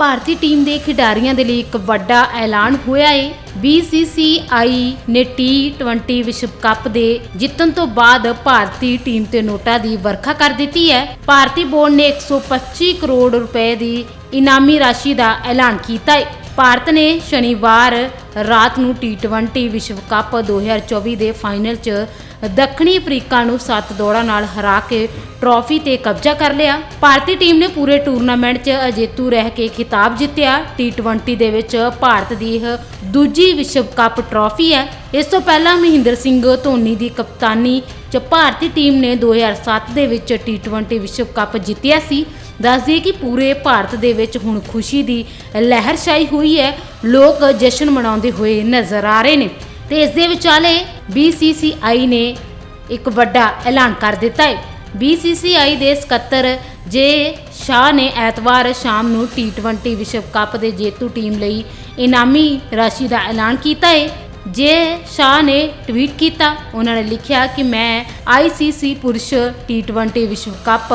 ਭਾਰਤੀ team ਦੇ ਖਿਡਾਰੀਆਂ ਦੇ ਲਈ ਇੱਕ ਵੱਡਾ ਐਲਾਨ ਹੋਇਆ ਹੈ BCCI ਨੇ T20 ਵਿਸ਼ਵ ਕੱਪ ਦੇ ਜਿੱਤਣ ਤੋਂ ਬਾਅਦ ਭਾਰਤੀ ਟੀਮ ਤੇ ਨੋਟਾਂ ਦੀ ਵਰਖਾ ਕਰ ਦਿੱਤੀ ਹੈ। ਭਾਰਤੀ ਬੋਰਡ ਨੇ 125 ਕਰੋੜ ਰੁਪਏ ਦੀ ਇਨਾਮੀ ਰਾਸ਼ੀ ਦਾ ਐਲਾਨ ਕੀਤਾ ਹੈ ਭਾਰਤ ਨੇ ਸ਼ਨੀਵਾਰ ਰਾਤ ਨੂੰ T20 ਵਿਸ਼ਵ ਕੱਪ 2024 ਦੇ ਫਾਈਨਲ 'ਚ ਦੱਖਣੀ ਅਫਰੀਕਾ ਨੂੰ 7 ਦੌੜਾਂ ਨਾਲ ਹਰਾ ਕੇ ਟਰਾਫੀ ਤੇ ਕਬਜ਼ਾ ਕਰ ਲਿਆ। ਭਾਰਤੀ ਟੀਮ ਨੇ ਪੂਰੇ ਟੂਰਨਾਮੈਂਟ 'ਚ ਅਜੇਤੂ ਰਹਿ ਕੇ ਖਿਤਾਬ ਜਿੱਤਿਆ। T20 ਦੇ ਵਿੱਚ ਭਾਰਤ ਦੀ ਇਹ ਦੂਜੀ ਵਿਸ਼ਵ ਕੱਪ ਟਰਾਫੀ ਹੈ। ਇਸ ਤੋਂ ਪਹਿਲਾਂ ਮਹਿੰਦਰ ਸਿੰਘ ਧੋਨੀ ਦੀ ਕਪਤਾਨੀ 'ਚ ਭਾਰਤੀ ਟੀਮ ਨੇ 2007 ਦੇ ਵਿੱਚ T20 ਵਿਸ਼ਵ ਕੱਪ ਜਿੱਤਿਆ ਸੀ। ਦੱਸ ਦਈਏ ਕਿ ਪੂਰੇ ਭਾਰਤ ਦੇ ਵਿੱਚ ਹੁਣ ਖੁਸ਼ੀ ਦੀ ਲਹਿਰ ਛਾਈ ਹੋਈ ਹੈ। ਲੋਕ ਜਸ਼ਨ ਮਨਾਉਂਦੇ ਹੋਏ ਨਜ਼ਰ ਆ ਰਹੇ ਨੇ ਤੇ ਇਸ ਦੇ ਵਿਚਾਲੇ BCCI ਨੇ ਇੱਕ ਵੱਡਾ ਐਲਾਨ ਕਰ ਦਿੱਤਾ ਹੈ। BCCI ਦੇ ਸਕੱਤਰ ਜੇ ਸ਼ਾਹ ਨੇ ਐਤਵਾਰ ਸ਼ਾਮ ਨੂੰ T20 ਵਿਸ਼ਵ ਕੱਪ ਦੇ ਜੇਤੂ ਟੀਮ ਲਈ ਇਨਾਮੀ ਰਾਸ਼ੀ ਦਾ ਐਲਾਨ ਕੀਤਾ ਹੈ। ਜੇ ਸ਼ਾਹ ਨੇ ਟਵੀਟ ਕੀਤਾ, ਉਹਨਾਂ ਨੇ ਲਿਖਿਆ ਕਿ ਮੈਂ ICC ਪੁਰਸ਼ T20 ਵਿਸ਼ਵ ਕੱਪ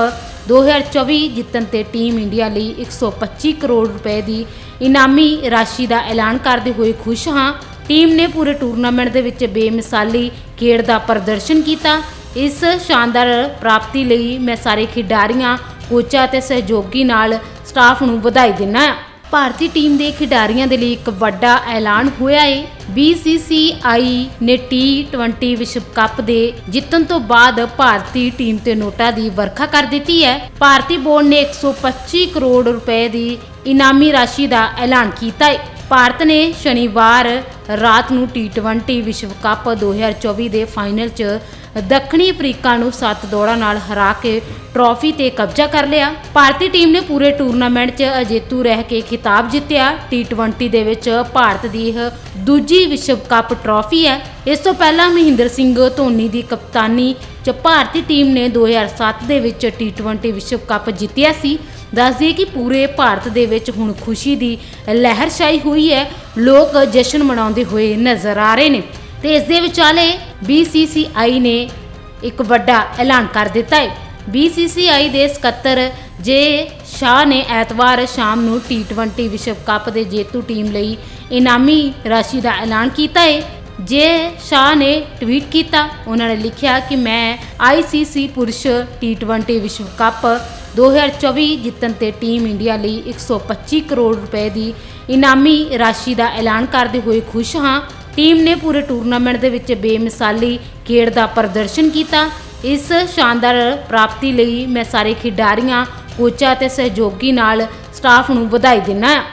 2024 ਜਿੱਤਣ ਤੇ ਟੀਮ ਇੰਡੀਆ ਲਈ 125 ਕਰੋੜ ਰੁਪਏ ਦੀ ਇਨਾਮੀ ਰਾਸ਼ੀ ਦਾ ਐਲਾਨ ਕਰਦੇ ਹੋਏ ਖੁਸ਼ ਹਾਂ। ਟੀਮ ਨੇ ਪੂਰੇ ਟੂਰਨਾਮੈਂਟ ਦੇ ਵਿੱਚ ਬੇਮਿਸਾਲੀ ਖੇਡ ਦਾ ਪ੍ਰਦਰਸ਼ਨ ਕੀਤਾ। ਇਸ ਸ਼ਾਨਦਾਰ ਪ੍ਰਾਪਤੀ ਲਈ ਮੈਂ ਸਾਰੇ ਖਿਡਾਰੀਆਂ, ਕੋਚਾਂ ਅਤੇ ਸਹਿਯੋਗੀ ਨਾਲ ਸਟਾਫ ਨੂੰ ਵਧਾਈ ਦਿੰਦਾ ਹਾਂ। ਭਾਰਤੀ ਟੀਮ ਦੇ ਖਿਡਾਰੀਆਂ ਦੇ ਲਈ ਇੱਕ ਵੱਡਾ ਐਲਾਨ ਹੋਇਆ ਹੈ BCCI ਨੇ T20 ਵਿਸ਼ਵ ਕੱਪ ਦੇ ਜਿੱਤਣ ਤੋਂ ਬਾਅਦ ਭਾਰਤੀ ਟੀਮ ਤੇ ਨੋਟਾਂ ਦੀ ਵਰਖਾ ਕਰ ਦਿੱਤੀ ਹੈ। ਭਾਰਤੀ ਬੋਰਡ ਨੇ 125 ਕਰੋੜ ਰੁਪਏ ਦੀ ਇਨਾਮੀ ਰਾਸ਼ੀ ਦਾ ਐਲਾਨ ਕੀਤਾ ਹੈ ਭਾਰਤ ਨੇ ਸ਼ਨੀਵਾਰ ਰਾਤ ਨੂੰ T20 ਵਿਸ਼ਵ ਕੱਪ 2024 ਦੇ ਫਾਈਨਲ 'ਚ ਦੱਖਣੀ ਅਫਰੀਕਾ ਨੂੰ 7 ਦੌੜਾਂ ਨਾਲ ਹਰਾ ਕੇ ਟਰਾਫੀ ਤੇ ਕਬਜ਼ਾ ਕਰ ਲਿਆ। ਭਾਰਤੀ ਟੀਮ ਨੇ ਪੂਰੇ ਟੂਰਨਾਮੈਂਟ 'ਚ ਅਜੇਤੂ ਰਹਿ ਕੇ ਖਿਤਾਬ ਜਿੱਤਿਆ। T20 ਦੇ ਵਿੱਚ ਭਾਰਤ ਦੀ ਇਹ ਦੂਜੀ ਵਿਸ਼ਵ ਕੱਪ ਟਰਾਫੀ ਹੈ। ਇਸ ਤੋਂ ਪਹਿਲਾਂ ਮਹਿੰਦਰ ਸਿੰਘ ਧੋਨੀ ਦੀ ਕਪਤਾਨੀ 'ਚ ਭਾਰਤੀ ਟੀਮ ਨੇ 2007 ਦੇ ਵਿੱਚ T20 ਵਿਸ਼ਵ ਕੱਪ ਜਿੱਤਿਆ ਸੀ। ਦੱਸਦੀ ਦਈਏ ਕਿ ਪੂਰੇ ਭਾਰਤ ਦੇ ਵਿੱਚ ਹੁਣ ਖੁਸ਼ੀ ਦੀ ਲਹਿਰ ਛਾਈ ਹੋਈ ਹੈ। ਲੋਕ ਜਸ਼ਨ ਮਨਾਉਂਦੇ ਹੋਏ ਨਜ਼ਰ ਆ ਰਹੇ ਨੇ ਤੇ ਇਸ ਦੇ ਵਿਚਾਲੇ BCCI ਨੇ ਇੱਕ ਵੱਡਾ ਐਲਾਨ ਕਰ ਦਿੱਤਾ ਹੈ। BCCI ਦੇ ਸਕੱਤਰ ਜੇ ਸ਼ਾਹ ਨੇ ਐਤਵਾਰ ਸ਼ਾਮ ਨੂੰ T20 ਵਿਸ਼ਵ ਕੱਪ ਦੇ ਜੇਤੂ ਟੀਮ ਲਈ ਇਨਾਮੀ ਰਾਸ਼ੀ ਦਾ ਐਲਾਨ ਕੀਤਾ ਹੈ। ਜੇ ਸ਼ਾਹ ਨੇ ਟਵੀਟ ਕੀਤਾ, ਉਹਨਾਂ ਨੇ ਲਿਖਿਆ ਕਿ ਮੈਂ ICC ਪੁਰਸ਼ T20 ਵਿਸ਼ਵ ਕੱਪ 2024 ਜਿੱਤਣ ਤੇ ਟੀਮ ਇੰਡੀਆ ਲਈ 125 ਕਰੋੜ ਰੁਪਏ ਦੀ ਇਨਾਮੀ ਰਾਸ਼ੀ ਦਾ ਐਲਾਨ ਕਰਦੇ ਹੋਏ ਖੁਸ਼ ਹਾਂ। ਟੀਮ ਨੇ ਪੂਰੇ ਟੂਰਨਾਮੈਂਟ ਦੇ ਵਿੱਚ ਬੇਮਿਸਾਲੀ ਖੇਡ ਦਾ ਪ੍ਰਦਰਸ਼ਨ ਕੀਤਾ। ਇਸ ਸ਼ਾਨਦਾਰ ਪ੍ਰਾਪਤੀ ਲਈ ਮੈਂ ਸਾਰੇ ਖਿਡਾਰੀਆਂ, ਕੋਚਾਂ ਤੇ ਸਹਿਯੋਗੀ ਨਾਲ ਸਟਾਫ ਨੂੰ ਵਧਾਈ ਦਿੰਦਾ ਹਾਂ।